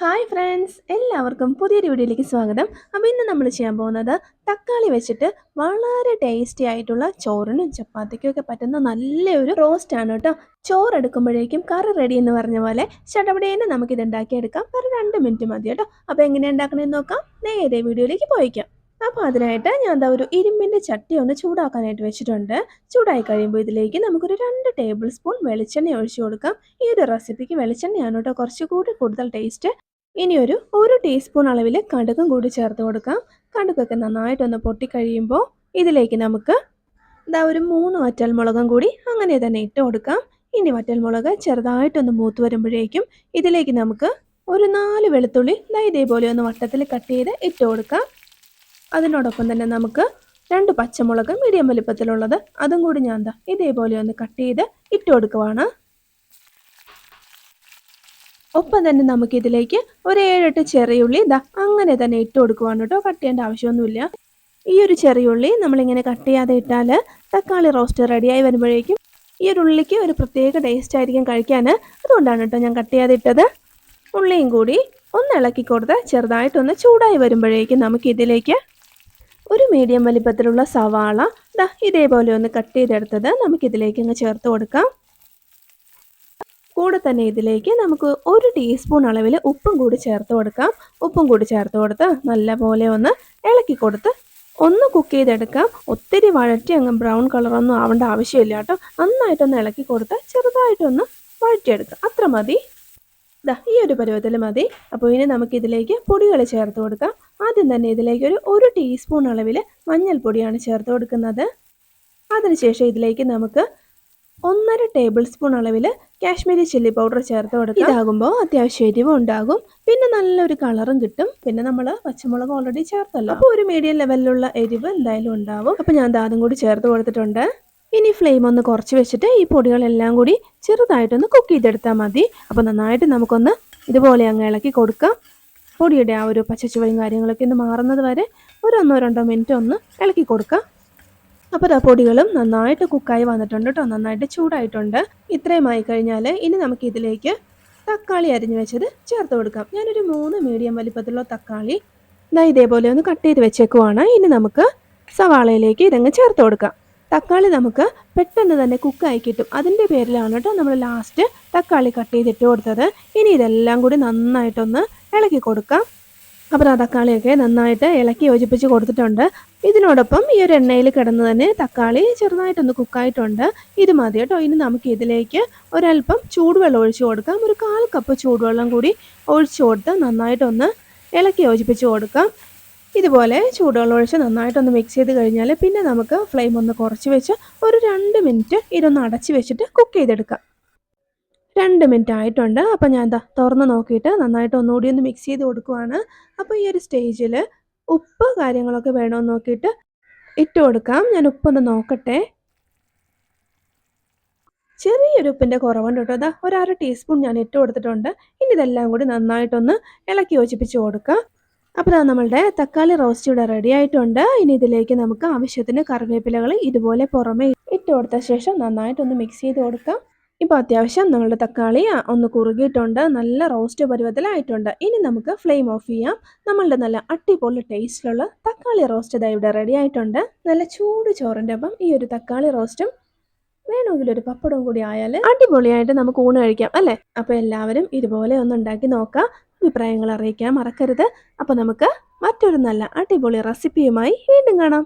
Hi friends എല്ലാവർക്കും പുതിയൊരു വീഡിയോയിലേക്ക് സ്വാഗതം. അപ്പോൾ ഇന്ന് നമ്മൾ ചെയ്യാൻ പോകുന്നത് തക്കാളി വെച്ചിട്ട് വളരെ ടേസ്റ്റി ആയിട്ടുള്ള ചോറിനും ചപ്പാത്തിക്കും ഒക്കെ പറ്റുന്ന നല്ലൊരു റോസ്റ്റ് ആണ് കേട്ടോ. ചോറ് എടുക്കുമ്പോഴേക്കും കറി റെഡി എന്ന് പറഞ്ഞ പോലെ ചടപടേനെ നമുക്കിത് ഉണ്ടാക്കിയെടുക്കാം വെറും രണ്ട് മിനിറ്റ് മതി കേട്ടോ. അപ്പോൾ എങ്ങനെ ഉണ്ടാക്കണമെന്ന് നോക്കാം. നേരെ വീഡിയോയിലേക്ക് പോയിക്കാം. അപ്പോൾ അതിനായിട്ട് ഞാൻ എന്താ ഒരു ഇരുമ്പിന്റെ ചട്ടി ഒന്ന് ചൂടാക്കാനായിട്ട് വെച്ചിട്ടുണ്ട്. ചൂടായി കഴിയുമ്പോൾ ഇതിലേക്ക് നമുക്കൊരു രണ്ട് ടേബിൾ സ്പൂൺ വെളിച്ചെണ്ണ ഒഴിച്ചു കൊടുക്കാം. ഈ ഒരു റെസിപ്പിക്ക് വെളിച്ചെണ്ണയാണ് കേട്ടോ കുറച്ചുകൂടി കൂടുതൽ ടേസ്റ്റ് ഇനി ഒരു ഒരു ടീസ്പൂൺ അളവിൽ കടുകും കൂടി ചേർത്ത് കൊടുക്കാം. കടുകൊക്കെ നന്നായിട്ടൊന്ന് പൊട്ടിക്കഴിയുമ്പോൾ ഇതിലേക്ക് നമുക്ക് ഇതാ ഒരു മൂന്ന് വറ്റൽമുളകും കൂടി അങ്ങനെ തന്നെ ഇട്ട് കൊടുക്കാം. ഇനി വറ്റൽമുളക് ചെറുതായിട്ടൊന്ന് മൂത്ത് വരുമ്പോഴേക്കും ഇതിലേക്ക് നമുക്ക് ഒരു നാല് വെളുത്തുള്ളി ദാ ഇതേപോലെ ഒന്ന് വട്ടത്തിൽ കട്ട് ചെയ്ത് ഇട്ട് കൊടുക്കാം. അതിനോടൊപ്പം തന്നെ നമുക്ക് രണ്ട് പച്ചമുളക് മീഡിയം വലുപ്പത്തിലുള്ളത് അതും കൂടി ഞാൻ ഇതേപോലെ ഒന്ന് കട്ട് ചെയ്ത് ഇട്ട് കൊടുക്കുവാണ്. ഒപ്പം തന്നെ നമുക്കിതിലേക്ക് ഒരു ഏഴെട്ട് ചെറിയുള്ളി ഇതാ അങ്ങനെ തന്നെ ഇട്ട് കൊടുക്കുവാണ് കേട്ടോ. കട്ട് ചെയ്യേണ്ട ആവശ്യമൊന്നുമില്ല. ഈ ഒരു ചെറിയുള്ളി നമ്മളിങ്ങനെ കട്ട് ചെയ്യാതെ ഇട്ടാൽ തക്കാളി റോസ്റ്റ് റെഡിയായി വരുമ്പോഴേക്കും ഈ ഒരു ഉള്ളിക്ക് ഒരു പ്രത്യേക ടേസ്റ്റ് ആയിരിക്കും കഴിക്കാൻ അതുകൊണ്ടാണ് കേട്ടോ ഞാൻ കട്ട് ചെയ്യാതെ ഇട്ടത്. ഉള്ളിയും കൂടി ഒന്ന് ഇളക്കി കൊടുത്ത് ചെറുതായിട്ടൊന്ന് ചൂടായി വരുമ്പോഴേക്കും നമുക്കിതിലേക്ക് ഒരു മീഡിയം വലിപ്പത്തിലുള്ള സവാള ഇതേപോലെ ഒന്ന് കട്ട് ചെയ്തെടുത്തത് നമുക്കിതിലേക്ക് അങ്ങ് ചേർത്ത് കൊടുക്കാം. കൂടെ തന്നെ ഇതിലേക്ക് നമുക്ക് ഒരു ടീസ്പൂൺ അളവിൽ ഉപ്പും കൂടി ചേർത്ത് കൊടുക്കാം. ഉപ്പും കൂടി ചേർത്ത് കൊടുത്ത് നല്ലപോലെ ഒന്ന് ഇളക്കി കൊടുത്ത് ഒന്ന് കുക്ക് ചെയ്തെടുക്കാം. ഒത്തിരി വഴറ്റി അങ്ങ് ബ്രൗൺ കളറൊന്നും ആവേണ്ട ആവശ്യമില്ല കേട്ടോ. നന്നായിട്ടൊന്ന് ഇളക്കി കൊടുത്ത് ചെറുതായിട്ടൊന്ന് വഴറ്റിയെടുക്കാം. അത്ര മതി. ദാ ഈ ഒരു പരുവത്തിൽ മതി. അപ്പോൾ ഇനി നമുക്ക് നമുക്കിതിലേക്ക് പൊടികൾ ചേർത്ത് കൊടുക്കാം. ആദ്യം തന്നെ ഇതിലേക്ക് ഒരു ഒരു ടീസ്പൂൺ അളവിൽ മഞ്ഞൾപ്പൊടിയാണ് ചേർത്ത് കൊടുക്കുന്നത്. അതിനുശേഷം ഇതിലേക്ക് നമുക്ക് ഒന്നര ടേബിൾ സ്പൂൺ അളവിൽ കാശ്മീരി ചില്ലി പൗഡർ ചേർത്ത് കൊടുക്കുക ഇതാകുമ്പോൾ അത്യാവശ്യം എരിവും ഉണ്ടാകും. പിന്നെ നല്ലൊരു കളറും കിട്ടും. പിന്നെ നമ്മൾ പച്ചമുളക് ഓൾറെഡി ചേർത്തല്ലോ. അപ്പോൾ ഒരു മീഡിയം ലെവലിലുള്ള എരിവ് എന്തായാലും ഉണ്ടാവും. അപ്പോൾ ഞാൻ അതും കൂടി ചേർത്ത് കൊടുത്തിട്ടുണ്ട്. ഇനി ഫ്ലെയിം ഒന്ന് കുറച്ച് വെച്ചിട്ട് ഈ പൊടികളെല്ലാം കൂടി ചെറുതായിട്ടൊന്ന് കുക്ക് ചെയ്തെടുത്താൽ മതി. അപ്പോൾ നന്നായിട്ട് നമുക്കൊന്ന് ഇതുപോലെ അങ്ങ് ഇളക്കി കൊടുക്കാം. പൊടിയുടെ ആ ഒരു പച്ചച്ചുവയും കാര്യങ്ങളൊക്കെ ഒന്ന് മാറുന്നത് വരെ ഒരു ഒന്നോ രണ്ടോ മിനിറ്റ് ഒന്ന് ഇളക്കി കൊടുക്കാം. അപ്പോൾ പൊടികളും നന്നായിട്ട് കുക്കായി വന്നിട്ടുണ്ട് കേട്ടോ നന്നായിട്ട് ചൂടായിട്ടുണ്ട്. ഇത്രയും ആയി കഴിഞ്ഞാൽ ഇനി നമുക്ക് ഇതിലേക്ക് തക്കാളി അരിഞ്ഞു വെച്ചത് ചേർത്ത് കൊടുക്കാം. ഞാനൊരു മൂന്ന് മീഡിയം വലിപ്പത്തിലുള്ള തക്കാളി ഇതാ ഇതേപോലെ ഒന്ന് കട്ട് ചെയ്ത് വെച്ചേക്കുവാണ്. ഇനി നമുക്ക് സവാളയിലേക്ക് ഇതങ്ങ് ചേർത്ത് കൊടുക്കാം. തക്കാളി നമുക്ക് പെട്ടെന്ന് തന്നെ കുക്കായി കിട്ടും. അതിന്റെ പേരിലാണ് കേട്ടോ നമ്മൾ ലാസ്റ്റ് തക്കാളി കട്ട് ചെയ്തിട്ട് കൊടുത്തത്. ഇനി ഇതെല്ലാം കൂടി നന്നായിട്ടൊന്ന് ഇളക്കി കൊടുക്കാം. അപ്പോൾ തക്കാളിയൊക്കെ നന്നായിട്ട് ഇളക്കി യോജിപ്പിച്ച് കൊടുത്തിട്ടുണ്ട്. ഇതിനോടൊപ്പം ഈ ഒരു എണ്ണയിൽ കിടന്ന് തന്നെ തക്കാളി ചെറുതായിട്ടൊന്ന് കുക്കായിട്ടുണ്ട് ഇത് മതി കേട്ടോ ഇനി നമുക്ക് ഇതിലേക്ക് ഒരല്പം ചൂടുവെള്ളം ഒഴിച്ചു കൊടുക്കാം. ഒരു കാൽ കപ്പ് ചൂടുവെള്ളം കൂടി ഒഴിച്ചു കൊടുത്ത് നന്നായിട്ടൊന്ന് ഇളക്കി യോജിപ്പിച്ച് കൊടുക്കാം. ഇതുപോലെ ചൂടുവെള്ളം ഒഴിച്ച് നന്നായിട്ടൊന്ന് മിക്സ് ചെയ്ത് കഴിഞ്ഞാൽ പിന്നെ നമുക്ക് ഫ്ലെയിം ഒന്ന് കുറച്ച് വെച്ച് ഒരു രണ്ട് മിനിറ്റ് ഇതൊന്ന് അടച്ച് വെച്ചിട്ട് കുക്ക് ചെയ്തെടുക്കാം. രണ്ട് മിനിറ്റ് ആയിട്ടുണ്ട്. അപ്പോൾ ഞാൻ എന്താ തുറന്ന് നോക്കിയിട്ട് നന്നായിട്ട് ഒന്നുകൂടി ഒന്ന് മിക്സ് ചെയ്ത് കൊടുക്കുവാണ്. അപ്പോൾ ഈ ഒരു സ്റ്റേജിൽ ഉപ്പ് കാര്യങ്ങളൊക്കെ വേണമെന്ന് നോക്കിയിട്ട് ഇട്ട് കൊടുക്കാം. ഞാൻ ഉപ്പൊന്ന് നോക്കട്ടെ. ചെറിയൊരു ഉപ്പിന്റെ കുറവുണ്ട് കേട്ടോ. അതാ ഒരു അര ടീസ്പൂൺ ഞാൻ ഇട്ട് കൊടുത്തിട്ടുണ്ട്. ഇനി ഇതെല്ലാം കൂടി നന്നായിട്ടൊന്ന് ഇളക്കി യോജിപ്പിച്ച് കൊടുക്കാം. അപ്പോൾ ഇതാ നമ്മളുടെ തക്കാളി റോസ്റ്റ് ഇവിടെ റെഡി ആയിട്ടുണ്ട്. ഇനി ഇതിലേക്ക് നമുക്ക് ആവശ്യത്തിന് കറിവേപ്പിലകൾ ഇതുപോലെ പുറമെ ഇട്ട് കൊടുത്ത ശേഷം നന്നായിട്ടൊന്ന് മിക്സ് ചെയ്ത് കൊടുക്കാം. ഇപ്പോൾ അത്യാവശ്യം നമ്മളുടെ തക്കാളി ഒന്ന് കുറുകിയിട്ടുണ്ട്. നല്ല റോസ്റ്റ് പരുവത്തിലായിട്ടുണ്ട്. ഇനി നമുക്ക് ഫ്ലെയിം ഓഫ് ചെയ്യാം. നമ്മളുടെ നല്ല അടിപൊളി ടേസ്റ്റിലുള്ള തക്കാളി റോസ്റ്റ് ഇതാ ഇവിടെ റെഡി ആയിട്ടുണ്ട്. നല്ല ചൂട് ചോറിന്റെ ഒപ്പം ഈ ഒരു തക്കാളി റോസ്റ്റും വേണമെങ്കിൽ ഒരു പപ്പടവും കൂടി ആയാൽ അടിപൊളിയായിട്ട് നമുക്ക് ഊണ് കഴിക്കാം അല്ലേ? അപ്പോൾ എല്ലാവരും ഇതുപോലെ ഒന്ന് ഉണ്ടാക്കി നോക്കാം. അഭിപ്രായങ്ങൾ അറിയിക്കാൻ മറക്കരുത്. അപ്പോൾ നമുക്ക് മറ്റൊരു നല്ല അടിപൊളി റെസിപ്പിയുമായി വീണ്ടും കാണാം.